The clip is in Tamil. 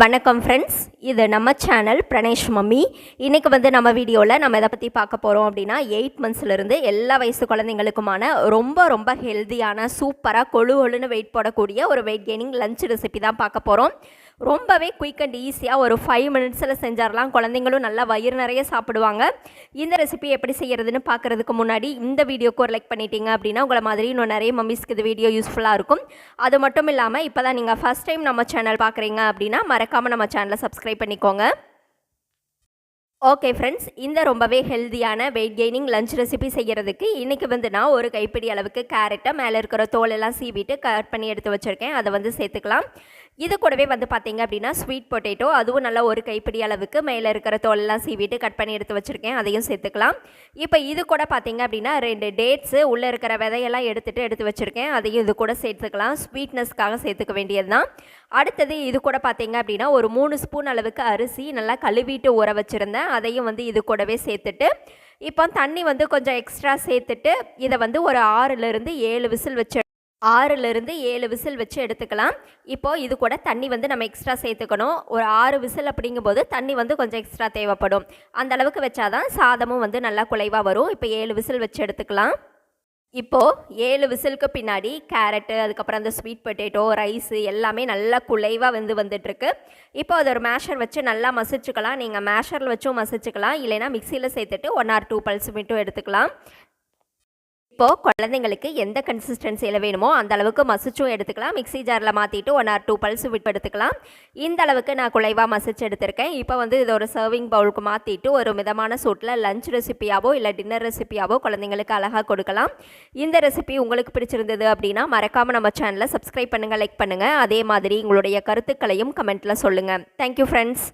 வணக்கம் ஃப்ரெண்ட்ஸ் இது நம்ம சேனல் பிரணேஷ் மம்மி. இன்றைக்கி வந்து நம்ம வீடியோவில் நம்ம இதை பற்றி பார்க்க போகிறோம் அப்படின்னா எயிட் மந்த்ஸ்லேருந்து எல்லா வயசு குழந்தைங்களுக்குமான ரொம்ப ரொம்ப ஹெல்த்தியான சூப்பராக கொழு கொழுன்னு வெயிட் போடக்கூடிய ஒரு வெயிட் கெய்னிங் லஞ்ச் ரெசிபி தான் பார்க்க போகிறோம் ரொம்பவே குயிக் அண்ட் ஈஸியாக ஒரு ஃபைவ் மினிட்ஸில் செஞ்சிடலாம் குழந்தைங்களும் நல்லா வயிறு நிறைய சாப்பிடுவாங்க. இந்த ரெசிபி எப்படி செய்கிறதுன்னு பார்க்குறதுக்கு முன்னாடி இந்த வீடியோக்கு ஒரு லைக் பண்ணிட்டீங்க அப்படின்னா உங்களை மாதிரி இன்னும் நிறைய மம்மிஸ்க்கு இது வீடியோ யூஸ்ஃபுல்லாக இருக்கும். அது மட்டும் இல்லாமல் இப்போ தான் நீங்கள் ஃபஸ்ட் டைம் நம்ம சேனல் பார்க்குறீங்க அப்படின்னா மறக்காமல் நம்ம சேனலை சப்ஸ்கிரைப் பண்ணிக்கோங்க. ஓகே ஃப்ரெண்ட்ஸ் இந்த ரொம்பவே ஹெல்த்தியான வெயிட் கெய்னிங் லஞ்ச் ரெசிபி செய்கிறதுக்கு இன்றைக்கி வந்து நான் ஒரு கைப்பிடி அளவுக்கு கேரட்டை மேலே இருக்கிற தோலெல்லாம் சீவிட்டு கட் பண்ணி எடுத்து வச்சுருக்கேன். அதை வந்து சேர்த்துக்கலாம். இது கூடவே வந்து பார்த்தீங்க அப்படின்னா ஸ்வீட் பொட்டேட்டோ அதுவும் நல்லா ஒரு கைப்பிடி அளவுக்கு மேலே இருக்கிற தோலெல்லாம் சீவிட்டு கட் பண்ணி எடுத்து வச்சுருக்கேன். அதையும் சேர்த்துக்கலாம். இப்போ இது கூட பார்த்தீங்க அப்படின்னா ரெண்டு டேட்ஸு உள்ளே இருக்கிற விதையெல்லாம் எடுத்துகிட்டு எடுத்து வச்சுருக்கேன். அதையும் இது கூட சேர்த்துக்கலாம். ஸ்வீட்னஸ்க்காக சேர்த்துக்க வேண்டியது தான் அடுத்தது இது கூட பார்த்தீங்க அப்படின்னா ஒரு மூணு ஸ்பூன் அளவுக்கு அரிசி நல்லா கழுவிட்டு ஊற வச்சுருந்தேன். அதையும் வந்து இது கூடவே சேர்த்துட்டு இப்போ தண்ணி வந்து கொஞ்சம் எக்ஸ்ட்ரா சேர்த்துட்டு இதை வந்து ஒரு ஆறுலேருந்து ஏழு விசில் வச்சு ஆறுலேருந்து ஏழு விசில் வச்சு எடுத்துக்கலாம். இப்போது இது கூட தண்ணி வந்து நம்ம எக்ஸ்ட்ரா சேர்த்துக்கணும். ஒரு ஆறு விசில் அப்படிங்கும்போது தண்ணி வந்து கொஞ்சம் எக்ஸ்ட்ரா தேவைப்படும். அந்த அளவுக்கு வச்சாதான் சாதமும் வந்து நல்லா குலைவாக வரும். இப்போ ஏழு விசில் வச்சு எடுத்துக்கலாம். இப்போது ஏழு விசிலுக்கு பின்னாடி கேரட்டு அதுக்கப்புறம் அந்த ஸ்வீட் பொட்டேட்டோ ரைஸு எல்லாமே நல்லா குலைவாக வந்து வந்துட்டுருக்கு. இப்போ அது ஒரு மேஷர் வச்சு நல்லா மசிச்சுக்கலாம். நீங்கள் மேஷரில் வச்சும் மசிச்சுக்கலாம். இல்லைனா மிக்சியில் சேர்த்துட்டு ஒன் ஆர் டூ பல்ஸ் மட்டும் எடுத்துக்கலாம். இப்போது குழந்தைங்களுக்கு எந்த கன்சிஸ்டன்சியில் வேணுமோ அந்த அளவுக்கு மசிச்சும் எடுத்துக்கலாம். மிக்ஸி ஜாரில் மாற்றிட்டு ஒன் ஆர் டூ பல்ஸ் விட்டு எடுத்துக்கலாம். இந்த அளவுக்கு நான் குலைவாக மசிச்சு எடுத்திருக்கேன். இப்போ வந்து இது ஒரு சர்விங் பவுலுக்கு மாற்றிட்டு ஒரு மிதமான சூட்டில் லஞ்ச் ரெசிப்பியாவோ இல்லை டின்னர் ரெசிப்பியாவோ குழந்தைங்களுக்கு அழகாக கொடுக்கலாம். இந்த ரெசிபி உங்களுக்கு பிடிச்சிருந்தது அப்படின்னா மறக்காமல் நம்ம சேனலை சப்ஸ்கிரைப் பண்ணுங்கள் லைக் பண்ணுங்கள் அதே மாதிரி உங்களுடைய கருத்துக்களையும் கமெண்ட்டில் சொல்லுங்கள் தேங்க்யூ ஃப்ரெண்ட்ஸ்